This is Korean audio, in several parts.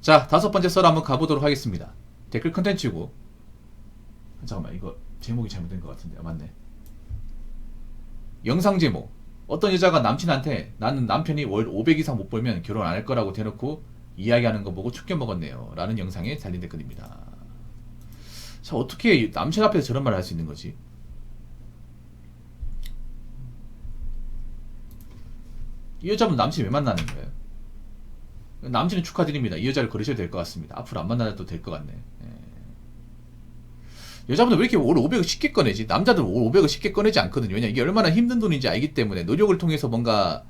자, 다섯 번째 썰 한번 가보도록 하겠습니다. 댓글 컨텐츠고. 잠깐만, 이거 제목이 잘못된 것 같은데. 아, 맞네. 영상 제목. 어떤 여자가 남친한테 나는 남편이 월 500 이상 못 벌면 결혼 안 할 거라고 대놓고 이야기하는 거 보고 축겨 먹었네요. 라는 영상에 달린 댓글입니다. 자, 어떻게 남친 앞에서 저런 말을 할 수 있는 거지? 이 여자분 남친 왜 만나는 거예요? 남친은 축하드립니다. 이 여자를 거르셔도 될 것 같습니다. 앞으로 안 만나도 될 것 같네. 예. 여자분들 왜 이렇게 올 500을 쉽게 꺼내지? 남자들 올 500을 쉽게 꺼내지 않거든요. 왜냐 이게 얼마나 힘든 돈인지 알기 때문에 노력을 통해서 뭔가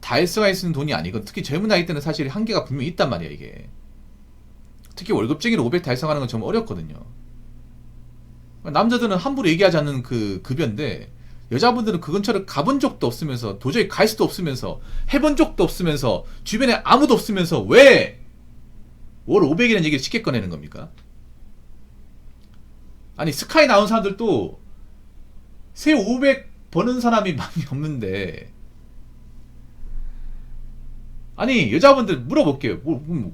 달성할 수 있는 돈이 아니고 특히 젊은 나이 때는 사실 한계가 분명히 있단 말이야 이게. 특히 월급쟁이로 500 달성하는 건 정말 어렵거든요. 남자들은 함부로 얘기하지 않는 그 급여인데 여자분들은 그 근처를 가본 적도 없으면서 도저히 갈 수도 없으면서 해본 적도 없으면서 주변에 아무도 없으면서 왜 월 500이라는 얘기를 쉽게 꺼내는 겁니까? 아니 스카이 나온 사람들도 새500 버는 사람이 많이 없는데 아니 여자분들 물어볼게요. 뭐, 뭐,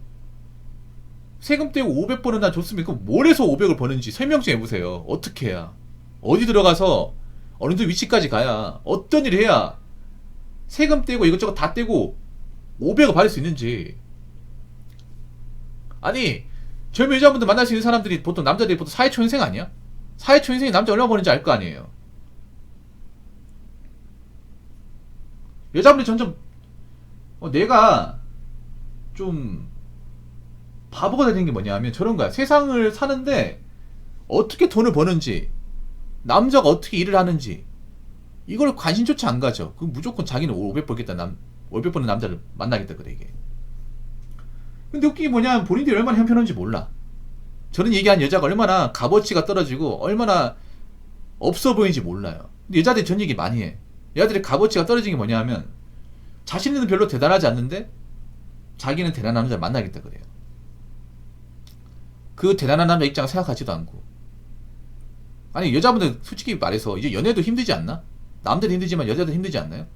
세금 떼고 500 버는 날 좋습니까? 뭘 해서 500을 버는지 설명 좀 해보세요. 어떻게 해야? 어디 들어가서 어느 정도 위치까지 가야 어떤 일을 해야 세금 떼고 이것저것 다 떼고 500을 받을 수 있는지. 아니 젊은 여자분들 만날 수 있는 사람들이 보통 남자들이 보통 사회초년생 아니야? 사회초년생이 남자 얼마 버는지 알 거 아니에요. 여자분들이 점점 어, 내가 좀 바보가 되는 게 뭐냐면 저런 거야. 세상을 사는데 어떻게 돈을 버는지 남자가 어떻게 일을 하는지 이걸 관심조차 안 가져. 그럼 무조건 자기는 500 벌겠다 남 500 버는 남자를 만나겠다 그래 이게. 근데 웃긴 게 뭐냐면 본인들이 얼마나 형편한지 몰라. 저런 얘기한 여자가 얼마나 값어치가 떨어지고 얼마나 없어 보이는지 몰라요. 근데 여자들이 전 얘기 많이 해. 여자들의 값어치가 떨어진 게 뭐냐면 자신은 별로 대단하지 않는데 자기는 대단한 남자를 만나겠다 그래요. 그 대단한 남자 입장을 생각하지도 않고 아니 여자분들 솔직히 말해서 이제 연애도 힘들지 않나? 남들 힘들지만 여자도 힘들지 않나요?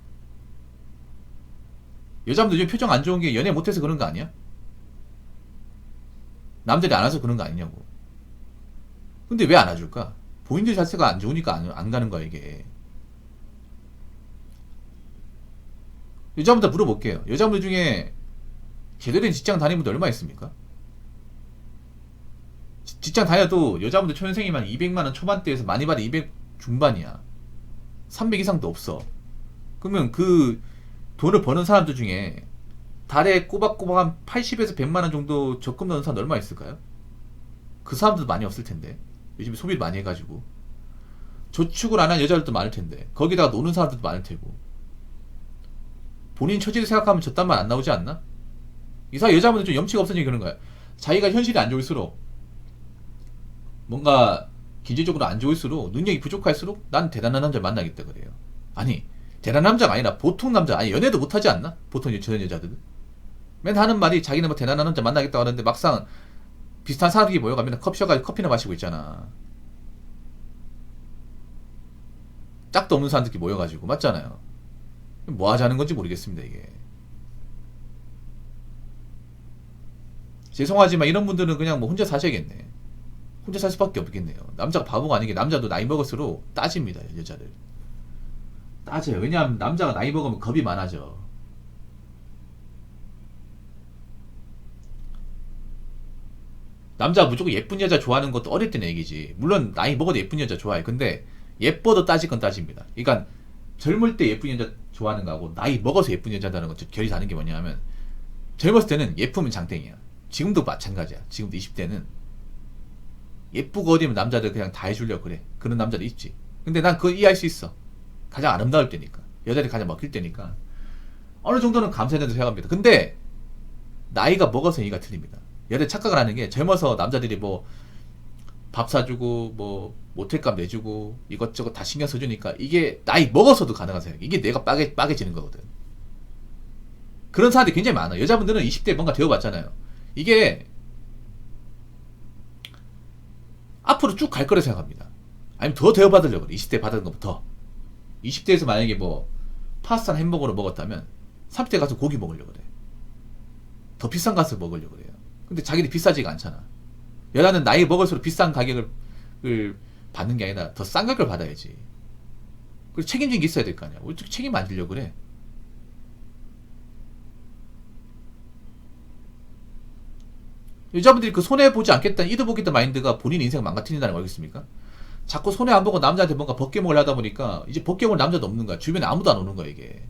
여자분들 요즘 표정 안 좋은 게 연애 못해서 그런 거 아니야? 남들이 안 와서 그런 거 아니냐고. 근데 왜 안 와줄까? 본인들 자체가 안 좋으니까 안, 안 가는 거야 이게. 여자분들 물어볼게요. 여자분들 중에 제대로 된 직장 다니는 분들 얼마 있습니까? 지- 직장 다녀도 여자분들 초년생이면 200만원 초반대에서 많이 받아 200 중반이야. 300 이상도 없어. 그러면 그 돈을 버는 사람들 중에 달에 꼬박꼬박 한 80에서 100만원 정도 적금 넣는 사람 얼마 있을까요? 그 사람들도 많이 없을 텐데. 요즘 소비를 많이 해가지고. 저축을 안 한 여자들도 많을 텐데. 거기다가 노는 사람들도 많을 테고. 본인 처지를 생각하면 저딴 말 안 나오지 않나? 이사 여자분들 좀 염치가 없으니 그런 거야. 자기가 현실이 안 좋을수록 뭔가 경제적으로 안 좋을수록 능력이 부족할수록 난 대단한 남자 만나겠다 그래요. 아니 대단한 남자가 아니라 보통 남자 아니 연애도 못하지 않나? 보통 저런 여자들은 맨 하는 말이 자기는 뭐 대단한 남자 만나겠다 하는데 막상 비슷한 사람들이 모여가면 커피숍 커피나 마시고 있잖아. 짝도 없는 사람들끼리 모여가지고 맞잖아요. 뭐 하자는 건지 모르겠습니다 이게. 죄송하지만 이런 분들은 그냥 뭐 혼자 사셔야겠네. 혼자 살 수밖에 없겠네요. 남자가 바보가 아닌 게 남자도 나이 먹을수록 따집니다 여자들. 따져요. 왜냐하면 남자가 나이 먹으면 겁이 많아져. 남자가 무조건 예쁜 여자 좋아하는 것도 어릴 때는 얘기지. 물론 나이 먹어도 예쁜 여자 좋아해. 근데 예뻐도 따질 건 따집니다. 그러니까 젊을 때 예쁜 여자 좋아하는 거하고 나이 먹어서 예쁜 여자다는 건 결이 다른 게 뭐냐면 젊었을 때는 예쁘면 장땡이야. 지금도 마찬가지야. 지금도 20대는 예쁘고 어디면 남자들 그냥 다 해주려고 그래. 그런 남자도 있지. 근데 난 그거 이해할 수 있어. 가장 아름다울 때니까. 여자들이 가장 먹힐 때니까. 어느 정도는 감사해야 된다고 생각합니다. 근데 나이가 먹어서 얘기가 틀립니다. 여자 착각을 하는 게 젊어서 남자들이 뭐 밥 사주고 뭐 모텔값 내주고 이것저것 다 신경 써주니까 이게 나이 먹어서도 가능한 생각. 이게 내가 빠개 빠개지는 거거든. 그런 사람들이 굉장히 많아. 여자분들은 20대 뭔가 되어봤잖아요. 이게 앞으로 쭉 갈 거라 생각합니다. 아니면 더 대어받으려고 그래. 20대 받은 더. 20대에서 만약에 뭐 파스타나 햄버거를 먹었다면 30대 가서 고기 먹으려고 그래. 더 비싼 값을 먹으려고 그래요. 근데 자기들이 비싸지가 않잖아. 여자는 나이 먹을수록 비싼 가격을 을 받는 게 아니라 더 싼 가격을 받아야지. 그리고 책임진 게 있어야 될 거 아니야. 어떻게 책임 안 지려고 그래? 여자분들이 그 손해 보지 않겠다는 이득 보겠다 마인드가 본인 인생 망가뜨린다는 거 알겠습니까? 자꾸 손해 안 보고 남자한테 뭔가 벗겨먹을 하다 보니까 이제 벗겨먹을 남자도 없는 거야. 주변에 아무도 안 오는 거야 이게.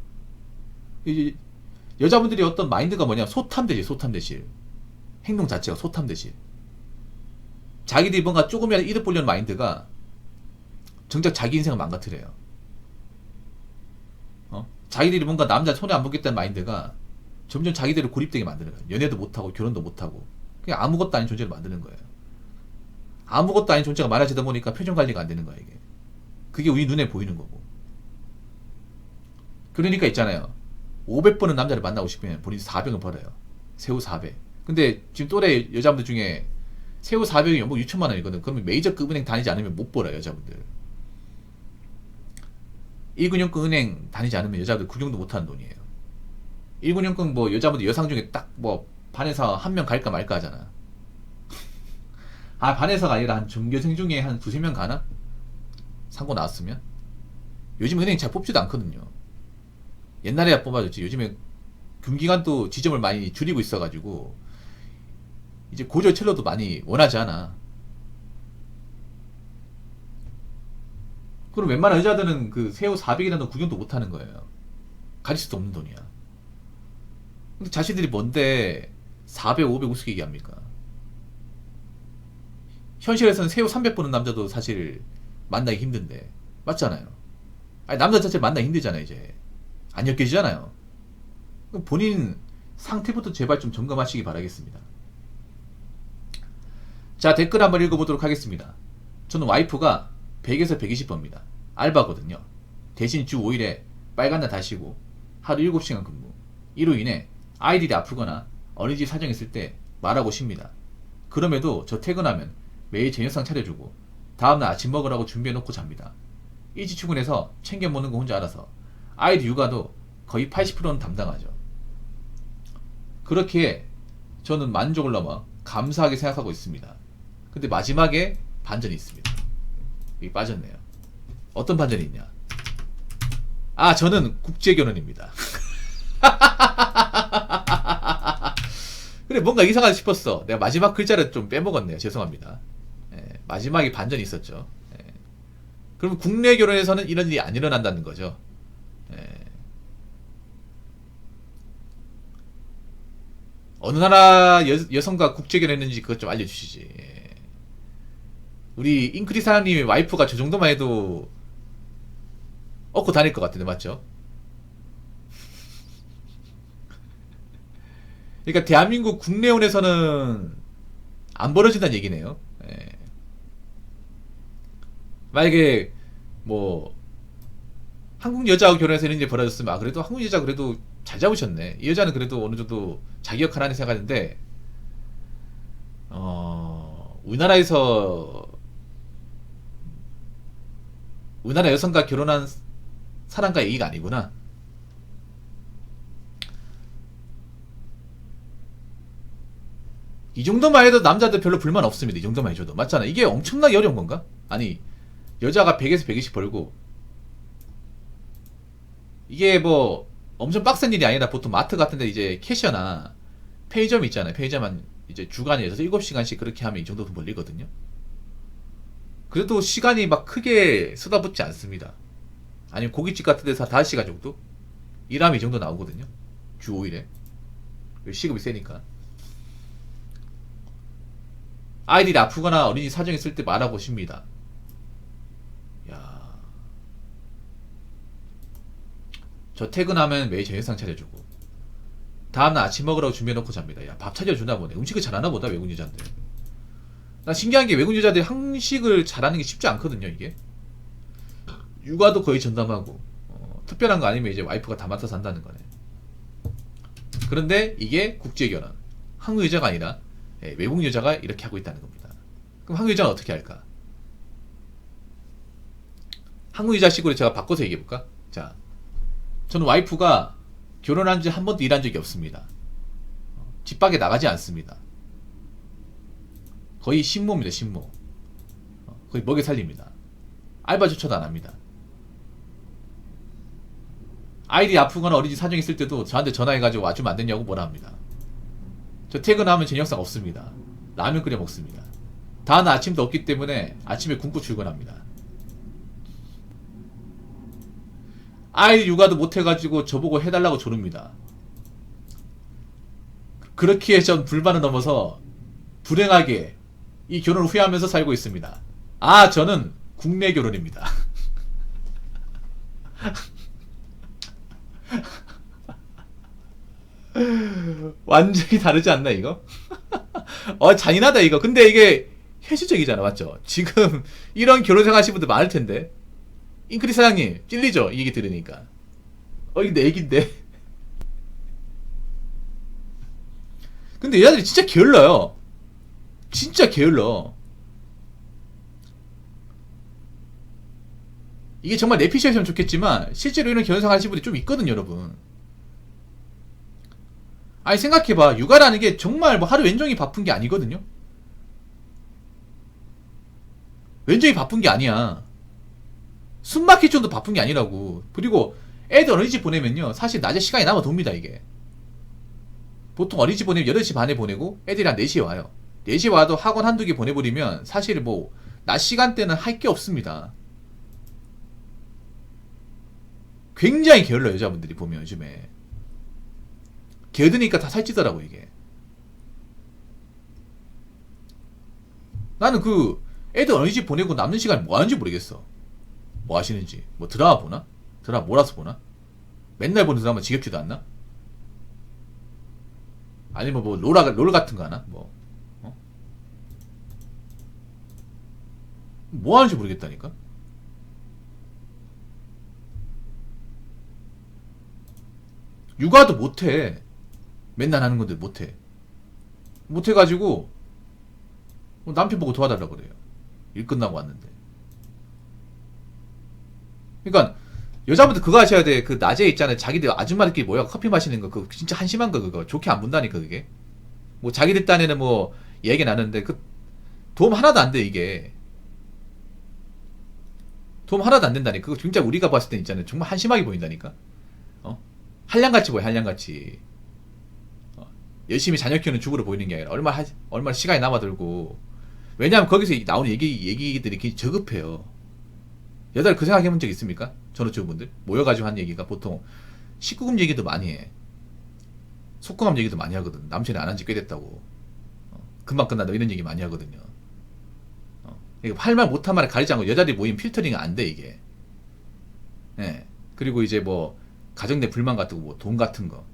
이제 여자분들이 어떤 마인드가 뭐냐 소탐대실 소탐대실 행동 자체가 소탐대실 자기들이 뭔가 조금이라도 이득 보려는 마인드가 정작 자기 인생을 망가뜨려요. 어? 자기들이 뭔가 남자 손해 안 보겠다는 마인드가 점점 자기들을 고립되게 만드는 거예요. 연애도 못하고 결혼도 못하고 그냥 아무것도 아닌 존재를 만드는 거예요. 아무것도 아닌 존재가 많아지다 보니까 표정 관리가 안 되는 거야 이게. 그게 우리 눈에 보이는 거고. 그러니까 있잖아요. 500번은 남자를 만나고 싶으면 본인이 400을 벌어요. 세후 400. 근데 지금 또래 여자분들 중에 세후 400이 연봉 6천만 원이거든. 그러면 메이저급 은행 다니지 않으면 못 벌어요, 여자분들. 1군형급 은행 다니지 않으면 여자분들 구경도 못 하는 돈이에요. 1군형급 뭐 여자분들 여상 중에 딱 뭐 반에서 한 명 갈까 말까 하잖아. 아, 반에서가 아니라 한 전교생 중에 한 두세 명 가나? 상고 나왔으면? 요즘 은행 잘 뽑지도 않거든요. 옛날에야 뽑아줬지. 요즘에 금기간도 지점을 많이 줄이고 있어가지고, 이제 고졸 첼로도 많이 원하지 않아. 그럼 웬만한 여자들은 그 세후 400이라는 돈 구경도 못 하는 거예요. 가질 수도 없는 돈이야. 근데 자신들이 뭔데 400, 500 우습게 얘기합니까? 현실에서는 세후 300 보는 남자도 사실 만나기 힘든데. 맞잖아요. 아니, 남자 자체 만나기 힘들잖아요, 이제. 안 엮여지잖아요. 본인 상태부터 제발 좀 점검하시기 바라겠습니다. 자, 댓글 한번 읽어보도록 하겠습니다. 저는 와이프가 100에서 120번입니다. 알바거든요. 대신 주 5일에 빨간 날 다시고 하루 7시간 근무. 이로 인해 아이들이 아프거나 어린이집 사정 있을 때 말하고 쉽니다. 그럼에도 저 퇴근하면 매일 저녁상 차려주고 다음날 아침 먹으라고 준비해놓고 잡니다. 일찍 출근해서 챙겨 먹는 거 혼자 알아서 아이들 육아도 거의 80%는 담당하죠. 그렇게 저는 만족을 넘어 감사하게 생각하고 있습니다. 근데 마지막에 반전이 있습니다. 여기 빠졌네요. 어떤 반전이 있냐? 아, 저는 국제결혼입니다. 그래, 뭔가 이상하다 싶었어. 내가 마지막 글자를 좀 빼먹었네요. 죄송합니다. 예, 마지막에 반전이 있었죠. 예. 그럼 국내 결혼에서는 이런 일이 안 일어난다는 거죠. 예. 어느 나라 여, 여성과 국제 결혼했는지 그것 좀 알려주시지. 예. 우리 잉크리 사장님의 와이프가 저 정도만 해도 얻고 다닐 것 같은데 맞죠? 그러니까 대한민국 국내혼에서는 안 벌어진다는 얘기네요. 예. 만약에 뭐 한국 여자하고 결혼해서 일이 벌어졌으면 아 그래도 한국 여자 그래도 잘 잡으셨네. 이 여자는 그래도 어느 정도 자기 역할 하는 생각하는데 어 우리나라에서 우리나라 여성과 결혼한 사람과 얘기가 아니구나. 이 정도만 해도 남자들 별로 불만 없습니다. 이 정도만 해줘도. 맞잖아. 이게 엄청나게 어려운 건가? 아니, 여자가 100에서 120 벌고, 이게 뭐, 엄청 빡센 일이 아니라 보통 마트 같은데 이제 캐셔나 편의점 있잖아요. 편의점만 이제 주간에 7시간씩 그렇게 하면 이 정도 돈 벌리거든요. 그래도 시간이 막 크게 쏟아붓지 않습니다. 아니면 고깃집 같은 데서 5시간 정도? 일하면 이 정도 나오거든요. 주 5일에. 시급이 세니까. 아이들이 아프거나 어린이 사정 있을 때 말아보십니다. 야. 저 퇴근하면 매일 저녁상 차려주고. 다음날 아침 먹으라고 준비해놓고 잡니다. 야, 밥 차려주나 보네. 음식을 잘하나 보다, 외국 여자인데. 나 신기한 게 외국 여자들이 한식을 잘하는 게 쉽지 않거든요, 이게. 육아도 거의 전담하고, 어, 특별한 거 아니면 이제 와이프가 다 맡아서 한다는 거네. 그런데 이게 국제결혼. 한국 여자가 아니라 예, 외국 여자가 이렇게 하고 있다는 겁니다. 그럼 한국 여자는 어떻게 할까? 한국 여자식으로 제가 바꿔서 얘기해 볼까? 자, 저는 와이프가 결혼한 지 한 번도 일한 적이 없습니다. 집 밖에 나가지 않습니다. 거의 신모입니다 신모 어, 거의 먹여 살립니다 알바조차도 안 합니다 아이들이 아프거나 어린이집 사정 있을 때도 저한테 전화해가지고 와주면 안 되냐고 뭐라 합니다 저 퇴근하면 저녁상 없습니다 라면 끓여 먹습니다 다음 아침도 없기 때문에 아침에 굶고 출근합니다 아이 육아도 못해가지고 저보고 해달라고 조릅니다 그렇기에 전 불만을 넘어서 불행하게 이 결혼을 후회하면서 살고 있습니다. 아, 저는 국내 결혼입니다. 완전히 다르지 않나 이거? 어 잔인하다 이거. 근데 이게 현실적이잖아, 맞죠? 지금 이런 결혼 생활 하시는 분들 많을 텐데. 잉크리 사장님 찔리죠? 이 얘기 들으니까. 어 이게 내 얘긴데. 근데 여자들이 진짜 게을러요. 진짜 게을러. 이게 정말 내피셜이면 좋겠지만 실제로 이런 결혼 생활 하시는 분들이 좀 있거든요, 여러분. 아니 생각해봐, 육아라는 게 정말 뭐 하루 왼종이 바쁜 게 아니거든요. 왼종이 바쁜 게 아니야. 숨막힐 정도 바쁜 게 아니라고. 그리고 애들 어린이집 보내면요, 사실 낮에 시간이 남아 돕니다 이게. 보통 어린이집 보내면 8시 반에 보내고 애들이 한 4시에 와요. 4시에 와도 학원 한두 개 보내버리면 사실 뭐, 낮 시간대는 할 게 없습니다. 굉장히 게을러 여자분들이 보면 요즘에. 게으르니까 다 살찌더라고, 이게. 나는 그, 애들 어린이집 보내고 남는 시간 뭐 하는지 모르겠어. 뭐 하시는지. 뭐 드라마 보나? 드라마 몰아서 보나? 맨날 보는 드라마 지겹지도 않나? 아니면 뭐 롤, 롤 같은 거 하나? 뭐, 어? 뭐 하는지 모르겠다니까? 육아도 못해. 맨날 하는 건데 못해. 못해가지고, 뭐 남편 보고 도와달라 그래요. 일 끝나고 왔는데. 그러니까, 여자분들 그거 하셔야 돼. 그 낮에 있잖아요. 자기들 아줌마들끼리 모여 커피 마시는 거. 그거 진짜 한심한 거 그거. 좋게 안 본다니까 그게. 뭐 자기들 딴에는 뭐 얘기 나는데 그 도움 하나도 안 돼 이게. 도움 하나도 안 된다니까. 그거 진짜 우리가 봤을 때 있잖아요. 정말 한심하게 보인다니까. 어? 한량같이 보여 한량같이. 어? 열심히 자녀 키우는 주부로 보이는 게 아니라 얼마 하, 얼마나 시간이 남아들고. 왜냐하면 거기서 나오는 얘기 얘기들이 굉장히 저급해요. 여자를 그 생각해 본 적 있습니까? 전업주부분들 모여가지고 한 얘기가 보통 19금 얘기도 많이 해. 속궁합 얘기도 많이 하거든. 남편이 안 한 지 꽤 됐다고. 어, 금방 끝난다 이런 얘기 많이 하거든요. 어, 할말 못한 말을 가리지 않고 여자들이 모이면 필터링이 안 돼 이게. 예. 그리고 이제 뭐 가정 내 불만 같은 거, 뭐 돈 같은 거.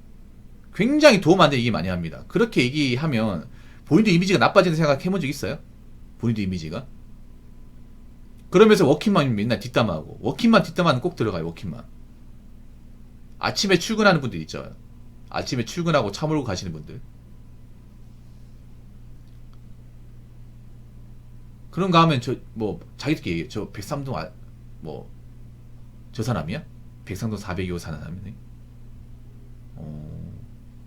굉장히 도움 안 되는 얘기 많이 합니다. 그렇게 얘기하면 본인도 이미지가 나빠지는 생각 해본 적 있어요? 본인도 이미지가? 그러면서 워킹만 맨날 뒷담화하고 워킹만 뒷담화는 꼭 들어가요 워킹만 아침에 출근하는 분들 있죠 아침에 출근하고 차 몰고 가시는 분들 그런가 하면 저 뭐 자기들끼리 얘기해 저 백삼동 아, 뭐저 사람이야? 백삼동 402호 사는 사람이네 어,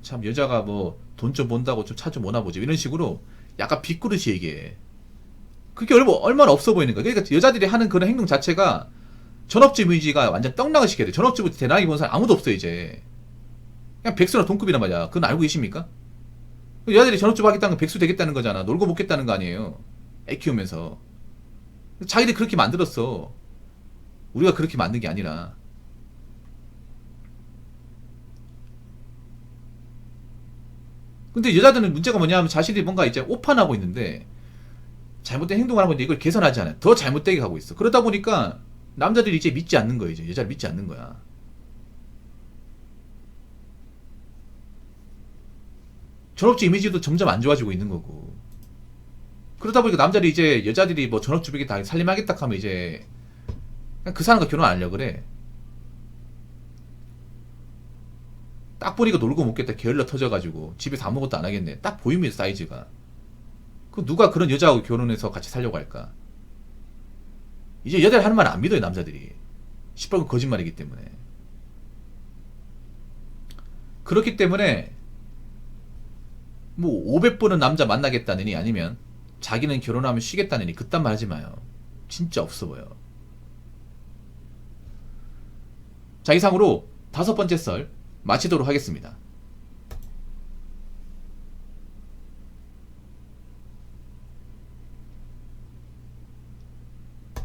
참 여자가 뭐 돈 좀 번다고 좀 차 좀 오나 보지 이런 식으로 약간 빗그릇이 얘기해 그게 얼마, 얼마나 없어 보이는 거야. 그러니까 여자들이 하는 그런 행동 자체가 전업주 이미지가 완전 떡락을 시켜야 돼. 전업주부 대단하게 보는 사람 아무도 없어, 이제. 그냥 백수나 동급이란 말이야. 그건 알고 계십니까? 여자들이 전업주부 하겠다는 건 백수 되겠다는 거잖아. 놀고 먹겠다는 거 아니에요. 애 키우면서. 자기들이 그렇게 만들었어. 우리가 그렇게 만든 게 아니라. 근데 여자들은 문제가 뭐냐면 자신들이 뭔가 이제 오판하고 있는데 잘못된 행동을 하고 있는데 이걸 개선하지 않아요. 더 잘못되게 가고 있어. 그러다 보니까 남자들이 이제 믿지 않는 거예요. 이제 여자를 믿지 않는 거야. 전업주 이미지도 점점 안 좋아지고 있는 거고. 그러다 보니까 남자들이 이제 여자들이 뭐 전업주부에게 다 살림하겠다 하면 이제 그 사람과 결혼 안 하려고 그래. 딱 보니까 놀고 먹겠다 게을러 터져가지고 집에서 아무것도 안 하겠네. 딱 보입니다 사이즈가. 그 누가 그런 여자하고 결혼해서 같이 살려고 할까? 이제 여자들 하는 말 안 믿어요 남자들이. 시뻘건 거짓말이기 때문에. 그렇기 때문에 뭐 500번은 남자 만나겠다느니 아니면 자기는 결혼하면 쉬겠다느니 그딴 말 하지 마요. 진짜 없어 보여. 자 이상으로 다섯 번째 썰 마치도록 하겠습니다.